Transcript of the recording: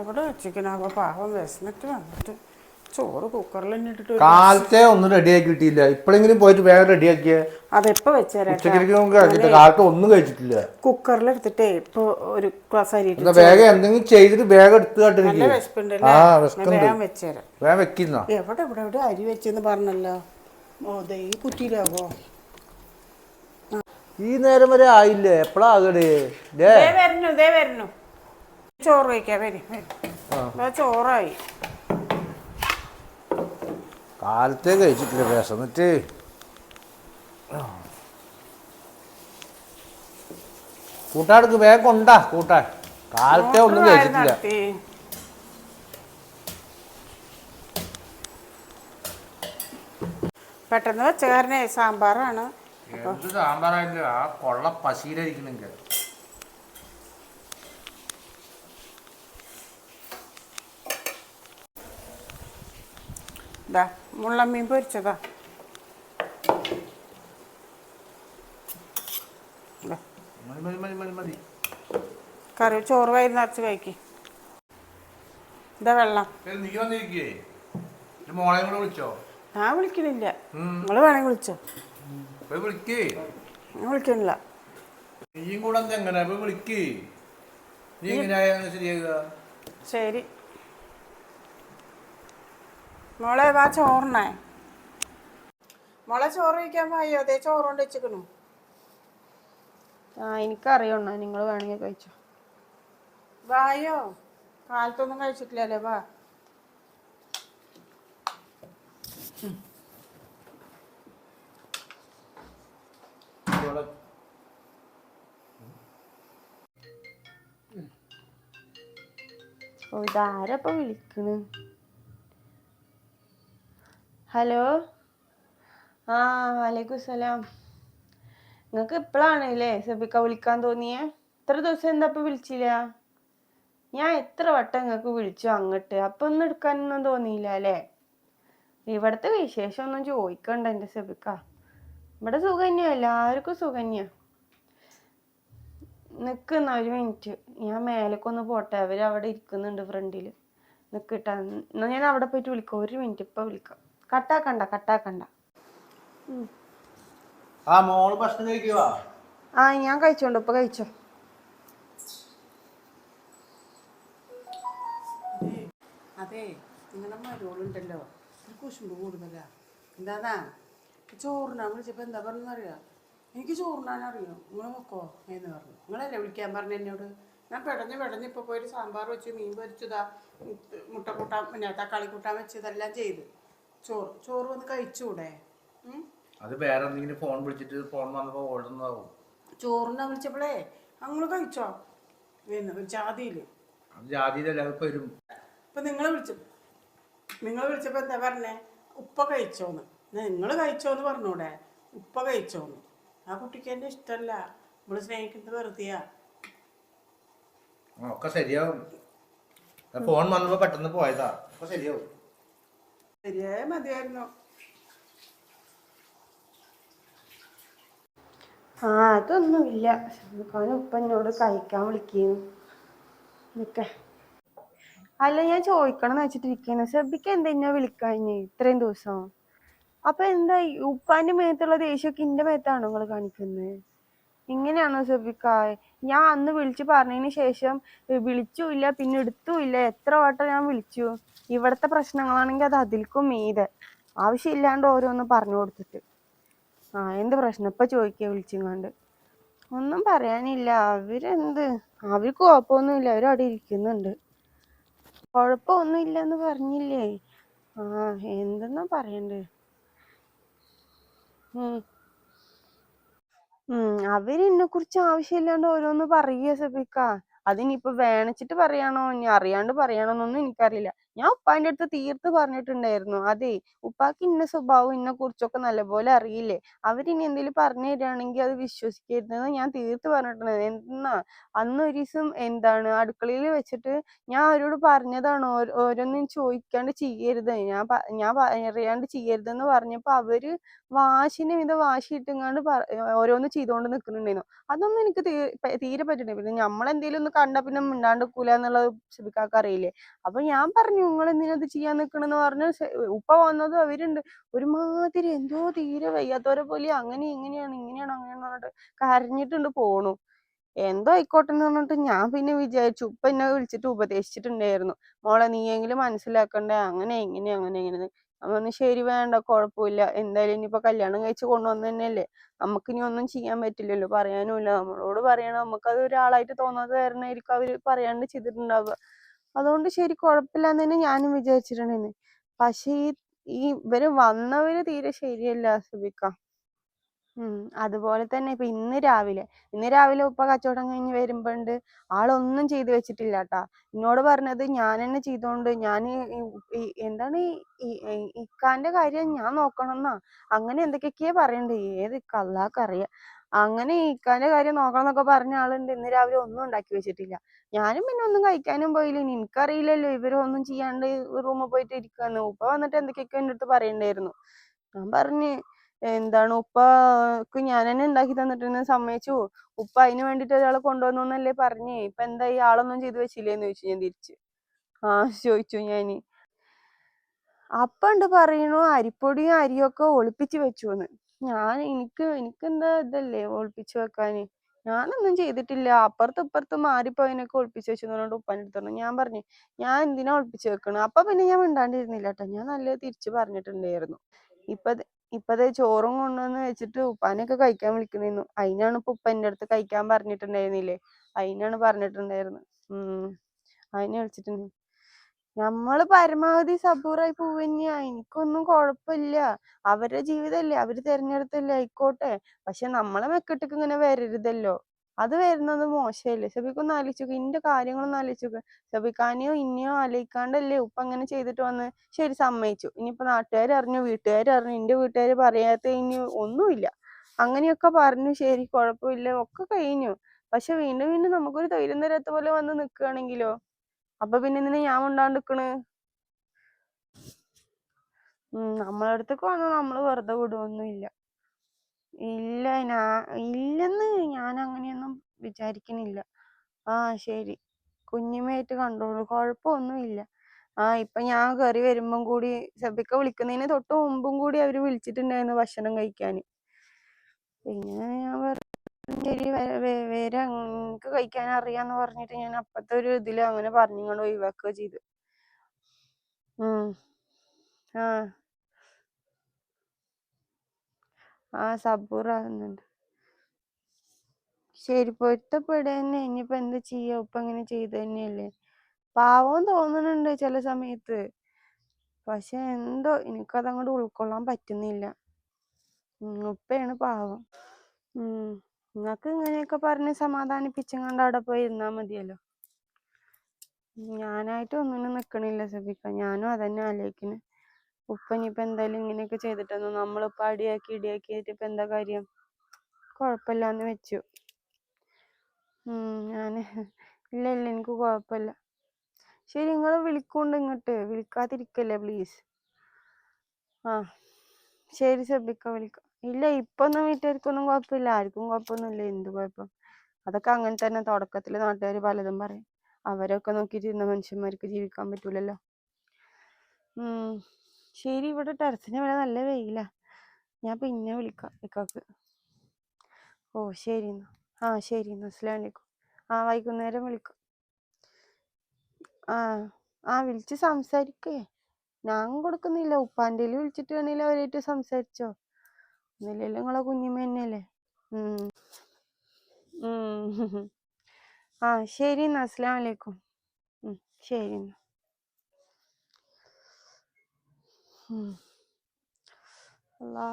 എവിടെ വെച്ചിക്കണ പാവം വിശന്നിട്ട് വന്നിട്ട് ചോറ് കുക്കറിൽ ഇട്ടിട്ട് കാലത്തെ ഒന്നും റെഡിയാക്കി കിട്ടിയില്ല. ഇപ്പോഴെങ്കിലും പോയിട്ട് വേഗം റെഡിയാക്കിയ അതെപ്പോ വെച്ചേരാ കാലത്ത് ഒന്നും കഴിച്ചിട്ടില്ല. കുക്കറിൽ എടുത്തിട്ടേ ഇപ്പൊ ഒരു ഗ്ലാസ് അരി വേഗം എന്തെങ്കിലും ചെയ്തിട്ട് വേഗം എടുത്ത് വേഗം വെക്കുന്ന. എവിടെ ഇവിടെ എവിടെ അരി വെച്ചെന്ന് പറഞ്ഞല്ലോ? ഈ കുറ്റിയിലാവോ? ഈ നേരം വരെ ആയില്ലേ? എപ്പോഴാ ആകടേ ദേ. ദേ വരുന്നു ദേ വരുന്നു ചോറ് വയ്ക്കാം വരും ചോറായി. കാലത്തെ കഴിച്ചിട്ടില്ല വിശന്നിട്ട്. കൂട്ടാടുക്ക് വേഗം കൊണ്ടാ കൂട്ടാൻ കാലത്തെ ഒന്നും കഴിച്ചിട്ടില്ല. പെട്ടെന്ന് വെച്ച സാമ്പാറാണ്. എന്ത് സാമ്പാറായില്ല ആ കൊള്ള പശീലിരിക്കണെങ്കിൽ ഇതാ മുള്ളമ്മീൻ പൊരിച്ചതാ. കറി ചോറ് വൈകി നിറച്ച് കഴിക്ക്. ഇതാ വെള്ളം. ഞാൻ വിളിക്കണില്ല. നിങ്ങൾ നിങ്ങൾ വേണമെങ്കിൽ വിളിച്ചോ. ഞാൻ വിളിക്കണില്ല. നീയും കൂടെ ശരിയാകുക ശരി. മോളെ വാ ചോറിനെ. മോളെ ചോറ് കഴിക്കാൻ പോയോ അതേ ചോറ് കൊണ്ട് വെച്ചിക്കണു. ആ എനിക്കറിയണ നിങ്ങൾ വേണമെങ്കിൽ കഴിച്ചോ. വായോ കാലത്തൊന്നും കഴിച്ചിട്ടില്ലല്ലേ വാ. ഓ ഇതാരപ്പ വിളിക്കണ്? ഹലോ? ആ വലൈക്കും സലാം. നിങ്ങൾക്ക് ഇപ്പോഴാണല്ലേ സബിക്ക വിളിക്കാൻ തോന്നിയേ? ഇത്ര ദിവസം എന്താ ഇപ്പൊ വിളിച്ചില്ല? ഞാൻ എത്ര വട്ടം നിങ്ങൾക്ക് വിളിച്ചു അങ്ങോട്ട്. അപ്പൊ ഒന്നും എടുക്കാനൊന്നും തോന്നിയില്ല അല്ലേ ഇവിടുത്തെ വിശേഷം ഒന്നും ചോദിക്കണ്ട എന്റെ സബിക്ക. ഇവിടെ സുഖന്യ എല്ലാവർക്കും സുഖന്യ നിൽക്കുന്ന ഒരു മിനിറ്റ്. ഞാൻ മേലേക്കൊന്ന് പോട്ടെ. അവർ അവിടെ ഇരിക്കുന്നുണ്ട് ഫ്രണ്ടിൽ. നിക്കട്ടാ എന്നാ ഞാൻ അവിടെ പോയിട്ട് വിളിക്കാം. ഒരു മിനിറ്റ് ഇപ്പൊ വിളിക്കാം. കട്ടാക്കണ്ട കട്ടാക്കണ്ട. ആ മോൾ ഭക്ഷണം കഴിക്കുവാ? ആ ഞാൻ കഴിച്ചോണ്ട് ഇപ്പൊ കഴിച്ചോ? അതെ നിങ്ങളുടെ മരോളുണ്ടല്ലോ. ഒരു കുശുമ്പ് കൂടുതലാ. എന്താന്നാ? ചോറിനാ വിളിച്ചപ്പോൾ എന്താ പറഞ്ഞറിയാ എനിക്ക് ചോറിനാൻ അറിയാം നിങ്ങൾ നോക്കോ എന്ന് പറഞ്ഞു. നിങ്ങളല്ലേ വിളിക്കാൻ പറഞ്ഞു എന്നോട്? ഞാൻ പെടഞ്ഞ് പെടഞ്ഞ് ഇപ്പോൾ പോയിട്ട് സാമ്പാർ വെച്ച് മീൻ പൊരിച്ചതാ മുട്ട- മുട്ട കൂട്ടാൻ പിന്നെ തക്കാളി കൂട്ടാൻ വെച്ചതെല്ലാം ചെയ്ത്. ചോറ് ചോറ് വന്ന് കഴിച്ചൂടെ? അത് വേറെ എന്തെങ്കിലും ഫോൺ വിളിച്ചിട്ട് ഫോൺ വന്നപ്പോ ഓടുന്നതാവും ചോറിനെ വിളിച്ചപ്പോഴേ നിങ്ങൾ കഴിച്ചോ? വരുന്ന ജാതിയിൽ. ജാതിയിലല്ല വരും. ഇപ്പൊ നിങ്ങളെ വിളിച്ചു നിങ്ങൾ വിളിച്ചപ്പോ എന്താ പറഞ്ഞേ? ഉപ്പ കഴിച്ചോന്ന്. നിങ്ങൾ കഴിച്ചോന്ന് പറഞ്ഞൂടെ? ഉപ്പ കഴിച്ചോന്ന്. ആ കുട്ടിക്ക് എന്നെ ഇഷ്ടല്ല. നമ്മൾ സ്നേഹിക്കുന്നത് വെറുതെയാ. ഒക്കെ ശരിയാവും. ഫോൺ വന്നപ്പോ പെട്ടെന്ന് പോയതാ. ഒക്കെ ശരിയാവും. ശരിയായ മതിയായിരുന്നു. ആ അതൊന്നുമില്ല. ഷാനുഖാൻ ഉപ്പ എന്നോട് കഴിക്കാൻ വിളിക്കുന്നു. അല്ല ഞാൻ ചോദിക്കണം എന്ന് വെച്ചിട്ടിരിക്കുന്നു. സബിക്ക് എന്താ എന്നെ വിളിക്കാഞ്ഞ് ഇത്രയും ദിവസം? അപ്പൊ എന്താ ഉപ്പാന്റെ മേത്തുള്ള ദേഷ്യമൊക്കെ ഇന്റെ മേത്താണോ നിങ്ങൾ കാണിക്കുന്നത് ഇങ്ങനെയാണോ സബിക്ക ഞാൻ അന്ന് വിളിച്ചു പറഞ്ഞതിന് ശേഷം വിളിച്ചുമില്ല പിന്നെ എടുത്തുമില്ല എത്ര വട്ടം ഞാൻ വിളിച്ചു? ഇവിടുത്തെ പ്രശ്നങ്ങളാണെങ്കിൽ അത് അതിൽക്കും മീതെ. ആവശ്യമില്ലാണ്ട് ഓരോന്ന് പറഞ്ഞു കൊടുത്തിട്ട്. ആ എന്ത് പ്രശ്നം? ഇപ്പൊ ചോദിക്കുക വിളിച്ചിങ്ങാണ്ട്. ഒന്നും പറയാനില്ല. അവരെന്ത്? അവർക്ക് കുഴപ്പമൊന്നുമില്ല. അവരവിടെ ഇരിക്കുന്നുണ്ട്. കുഴപ്പമൊന്നും ഇല്ലെന്ന് പറഞ്ഞില്ലേ? ആ എന്തെന്നാ പറയണ്ടേ? ഉം ഉം അവരെന്നെ കുറിച്ച് ആവശ്യമില്ലാണ്ട് ഓരോന്ന് പറയുക സഫിക്ക അതിനിപ്പോ വേണച്ചിട്ട് പറയാണോ? ഇനി അറിയാണ്ട് പറയാണോന്നൊന്നും എനിക്കറിയില്ല. ഞാൻ ഉപ്പാന്റെ അടുത്ത് തീർത്ത് പറഞ്ഞിട്ടുണ്ടായിരുന്നു. അതെ ഉപ്പാക്ക് ഇന്ന സ്വഭാവം ഇന്നെ കുറിച്ചൊക്കെ നല്ലപോലെ അറിയില്ലേ? അവരിനി എന്തെങ്കിലും പറഞ്ഞു തരികയാണെങ്കിൽ അത് വിശ്വസിക്കരുതെന്ന് ഞാൻ തീർത്ത് പറഞ്ഞിട്ടുണ്ടായിരുന്നു. എന്നാ അന്ന് ഒരു ദിവസം എന്താണ് അടുക്കളയിൽ വെച്ചിട്ട് ഞാൻ അവരോട് പറഞ്ഞതാണ് ഓരോ- ഓരോന്നും ചോദിക്കാണ്ട് ചെയ്യരുത് ഞാൻ ഞാൻ അറിയാണ്ട് ചെയ്യരുതെന്ന് പറഞ്ഞപ്പോ അവർ വാശിനെ ഇത് വാശി ഇട്ടുങ്ങാണ്ട് ഓരോന്ന് ചെയ്തുകൊണ്ട് നിൽക്കുന്നുണ്ടായിരുന്നു അതൊന്നും എനിക്ക് തീരെ പറ്റണില്ല പിന്നെ നമ്മളെന്തെങ്കിലും ഒന്ന് കണ്ട പിന്നെ മിണ്ടാണ്ട് കൂല എന്നുള്ളത് ഷെബിക്കാക്ക് അറിയില്ലേ അപ്പൊ ഞാൻ പറഞ്ഞു നിങ്ങൾ എന്തിനാ ഇത് ചെയ്യാൻ നിക്കണെന്ന് പറഞ്ഞ് ഉപ്പ വന്നതും അവരുണ്ട്. ഒരുമാതിരി എന്തോ തീരെ വയ്യാത്തവരെ പോലെ അങ്ങനെ ഇങ്ങനെയാണ് ഇങ്ങനെയാണ് അങ്ങനെയാണ് പറഞ്ഞിട്ട് കരഞ്ഞിട്ടുണ്ട് പോണു. എന്തോ ആയിക്കോട്ടെ എന്ന് പറഞ്ഞിട്ട് ഞാൻ പിന്നെ വിചാരിച്ചു ഉപ്പ എന്നെ വിളിച്ചിട്ട് ഉപദേശിച്ചിട്ടുണ്ടായിരുന്നു. മോളെ നീയെങ്കിലും മനസ്സിലാക്കണ്ടേ അങ്ങനെ ഇങ്ങനെ അങ്ങനെ ഇങ്ങനെ അമ്മ ശരി വേണ്ട കുഴപ്പമില്ല. എന്തായാലും ഇനിയിപ്പോ കല്യാണം കഴിച്ച് കൊണ്ടുവന്നു തന്നെയല്ലേ. നമുക്ക് ഇനി ഒന്നും ചെയ്യാൻ പറ്റില്ലല്ലോ. പറയാനുമില്ല. നമ്മളോട് പറയണം. നമുക്കത് ഒരാളായിട്ട് തോന്നാതെ കാരണമായിരിക്കും അവർ പറയാണ്ട് ചെയ്തിട്ടുണ്ടാവുക. അതുകൊണ്ട് ശരി കുഴപ്പമില്ല എന്ന് തന്നെ ഞാനും വിചാരിച്ചിട്ടുണ്ടായിരുന്നു. പക്ഷെ ഈ ഈ ഇവർ വന്നവര് തീരെ ശരിയല്ല സുബിക്ക. ഉം അതുപോലെ തന്നെ ഇപ്പൊ ഇന്ന് രാവിലെ ഇന്ന് രാവിലെ ഉപ്പ കച്ചവടം കഴിഞ്ഞ് വരുമ്പോണ്ട് ആളൊന്നും ചെയ്തു വെച്ചിട്ടില്ല കേട്ടാ എന്നോട് പറഞ്ഞത് ഞാൻ തന്നെ ചെയ്തോണ്ട് ഞാൻ എന്താണ് ഇക്കാന്റെ കാര്യം ഞാൻ നോക്കണം എന്നാ അങ്ങനെ എന്തൊക്കെയൊക്കെയാ പറയണ്ടേ. ഏത് കള്ളാക്കറിയാം അങ്ങനെ ഇക്കാന്റെ കാര്യം നോക്കണം എന്നൊക്കെ പറഞ്ഞ ആളുണ്ട്. ഇന്ന് രാവിലെ ഒന്നും ഉണ്ടാക്കി വെച്ചിട്ടില്ല. ഞാനും പിന്നെ ഒന്നും കഴിക്കാനും പോയില്ല. ഇനി എനിക്കറിയില്ലല്ലോ ഇവരൊന്നും ചെയ്യാണ്ട് റൂമിൽ പോയിട്ട് ഇരിക്കാന്ന്. ഉപ്പ വന്നിട്ട് എന്തൊക്കെയൊക്കെ എന്റെ അടുത്ത് പറയണ്ടായിരുന്നു. ഞാൻ പറഞ്ഞ് എന്താണ് ഉപ്പക്ക് ഞാൻ തന്നെ ഉണ്ടാക്കി തന്നിട്ടെന്ന് സമ്മതിച്ചു. ഉപ്പ അതിന് വേണ്ടിട്ട് ഒരാളെ കൊണ്ടുവന്നു എന്നല്ലേ പറഞ്ഞേ. ഇപ്പൊ എന്താ ഈ ആളൊന്നും ചെയ്തു വെച്ചില്ലേന്ന് ചോദിച്ചു ഞാൻ തിരിച്ച്. ആ ചോദിച്ചു ഞാൻ. അപ്പണ്ട് പറയണു അരിപ്പൊടിയും അരിയൊക്കെ ഒളിപ്പിച്ച് വെച്ചുന്ന്. ഞാൻ എനിക്ക് എനിക്കെന്താ ഇതല്ലേ ഒളിപ്പിച്ച് വെക്കാന്? ഞാനൊന്നും ചെയ്തിട്ടില്ല. അപ്പുറത്ത് ഇപ്പുറത്ത് മാറിപ്പോയതിനൊക്കെ ഒളിപ്പിച്ച് വെച്ചു എന്ന് പറഞ്ഞിട്ട് ഉപ്പാന്റെ അടുത്ത് പറഞ്ഞു. ഞാൻ പറഞ്ഞു ഞാൻ എന്തിനാ ഒളിപ്പിച്ച് വെക്കണം? അപ്പൊ പിന്നെ ഞാൻ മിണ്ടാണ്ടിരുന്നില്ല കേട്ടോ. ഞാൻ നല്ല തിരിച്ചു പറഞ്ഞിട്ടുണ്ടായിരുന്നു. ഇപ്പൊ ദേ- ഇപ്പൊ ദേ ചോറും കൊണ്ടുവന്ന് വെച്ചിട്ട് ഉപ്പാനൊക്കെ കഴിക്കാൻ വിളിക്കുന്നു അതിനാണ് ഇപ്പൊ ഉപ്പ എന്റെ അടുത്ത് കഴിക്കാൻ പറഞ്ഞിട്ടുണ്ടായിരുന്നില്ലേ? അതിനാണ് പറഞ്ഞിട്ടുണ്ടായിരുന്നു ഉം അതിനെ വിളിച്ചിട്ടുണ്ട് നമ്മൾ പരമാവധി സബൂറായി പോവന്നെയാ. എനിക്കൊന്നും കുഴപ്പമില്ല അവരുടെ ജീവിതല്ലേ അവർ തെരഞ്ഞെടുത്തല്ലേ ആയിക്കോട്ടെ. പക്ഷെ നമ്മളെ മെക്കിട്ടേക്ക് ഇങ്ങനെ വരരുതല്ലോ. അത് വരുന്നത് മോശമല്ലേ? സബിക്കൊന്ന് ആലോചിച്ചോക്ക്. ഇന്റെ കാര്യങ്ങളൊന്നും ആലോചിച്ചോക്ക്. സബിക്കാനെയോ ഇന്നെയോ ആലോചിക്കാണ്ടല്ലേ ഉപ്പ അങ്ങനെ ചെയ്തിട്ട് വന്ന് ശരി സമ്മതിച്ചു. ഇനിയിപ്പോ നാട്ടുകാർ അറിഞ്ഞു വീട്ടുകാർ അറിഞ്ഞു എന്റെ വീട്ടുകാർ പറയാത്ത ഇനി ഒന്നുമില്ല. അങ്ങനെയൊക്കെ പറഞ്ഞു ശരി കുഴപ്പമില്ല ഒക്കെ കഴിഞ്ഞു. പക്ഷെ വീണ്ടും വീണ്ടും നമുക്കൊരു ധൈര്യം തരാത്ത പോലെ വന്ന് നിക്കുകയാണെങ്കിലോ അപ്പൊ പിന്നെ എന്തിനാ ഞാൻ മിണ്ടാണ്ട് നിക്കണ് ഉം നമ്മളെ അടുത്തേക്ക് വന്നാൽ നമ്മൾ വെറുതെ വിടുവൊന്നുമില്ല. ഇല്ല ഞാ ഇല്ലെന്ന് ഞാൻ അങ്ങനെയൊന്നും വിചാരിക്കണില്ല. ആ ശരി. കുഞ്ഞുമായിട്ട് കണ്ടോളൂ. കുഴപ്പമൊന്നുമില്ല. ആ ഇപ്പൊ ഞാൻ കയറി വരുമ്പം കൂടി സബിക്ക വിളിക്കുന്നതിന് തൊട്ട് മുമ്പും കൂടി അവർ വിളിച്ചിട്ടുണ്ടായിരുന്നു ഭക്ഷണം കഴിക്കാന്. പിന്നെ ഞാൻ ശരി വേറെ എനിക്ക് കഴിക്കാൻ അറിയാന്ന് പറഞ്ഞിട്ട് ഞാൻ അപ്പത്തെ ഒരു ഇതിൽ അങ്ങനെ പറഞ്ഞുകൊണ്ട് ഒഴിവാക്കുക ചെയ്തു. ഉം. ആ. ആ സബൂറാകുന്നുണ്ട് ശരി പൊരുത്തപ്പെടുക തന്നെ ഇനിയിപ്പോ എന്ത് ചെയ്യാ? ഉപ്പ ഇങ്ങനെ ചെയ്ത് തന്നെയല്ലേ പാവം തോന്നുന്നുണ്ട് ചില സമയത്ത്. പക്ഷെ എന്തോ എനിക്കതങ്ങോട്ട് ഉൾക്കൊള്ളാൻ പറ്റുന്നില്ല. ഉപ്പയാണ് പാവം. ഉം. നിങ്ങക്ക് ഇങ്ങനെയൊക്കെ പറഞ്ഞ് സമാധാനിപ്പിച്ചങ്ങാണ്ട് അവിടെ പോയി ഇരുന്നാ മതിയല്ലോ. ഞാനായിട്ട് ഒന്നിനും നിക്കണില്ല സബിക്ക. ഞാനും അതന്നെ ആലോചിക്കുന്നു ഉപ്പ ഇനിയിപ്പോ എന്തായാലും ഇങ്ങനെയൊക്കെ ചെയ്തിട്ടൊന്നും നമ്മളിപ്പ അടിയാക്കി ഇടിയാക്കിയിട്ട് ഇപ്പൊ എന്താ കാര്യം? കുഴപ്പമില്ലാന്ന് വെച്ചു. ഞാൻ ഇല്ല ഇല്ല എനിക്ക് കുഴപ്പമില്ല. ശരി നിങ്ങൾ വിളിക്കൊണ്ട് ഇങ്ങോട്ട്. വിളിക്കാതിരിക്കല്ലേ പ്ലീസ് ആ ശരി സബിക്ക വിളിക്കാം. ഇല്ല ഇപ്പൊ ഒന്നും വീട്ടുകാർക്കൊന്നും കുഴപ്പമില്ല ആർക്കും കുഴപ്പമൊന്നുമില്ല എന്ത് കുഴപ്പം? അതൊക്കെ അങ്ങനെ തന്നെ തുടക്കത്തിൽ നാട്ടുകാർ പലതും പറയും. അവരൊക്കെ നോക്കിയിട്ടിരുന്ന മനുഷ്യന്മാർക്ക് ജീവിക്കാൻ പറ്റൂലല്ലോ. ഉം. ശരി ഇവിടെ ടെറസിന് ഇവിടെ നല്ല വെയില. ഞാൻ പിന്നെ വിളിക്കാം ഇക്കാക്ക്. ഓ ശരി എന്നാ. ആ ശരി എന്നാ. അസ്സലാം വലൈക്കും ആ വൈകുന്നേരം വിളിക്കാം. ആ ആ വിളിച്ച് സംസാരിക്കേ. ഞാൻ കൊടുക്കുന്നില്ല. ഉപ്പാന്റെ വിളിച്ചിട്ട് വേണേലും അവരായിട്ട് സംസാരിച്ചോ? ഒന്നുമില്ലല്ലോ. നിങ്ങളെ കുഞ്ഞിമ്മ ആ ശരി എന്നാ. അസ്സലാമു അലൈക്കും. ഉം ശരി എന്നാ. അല്ലാ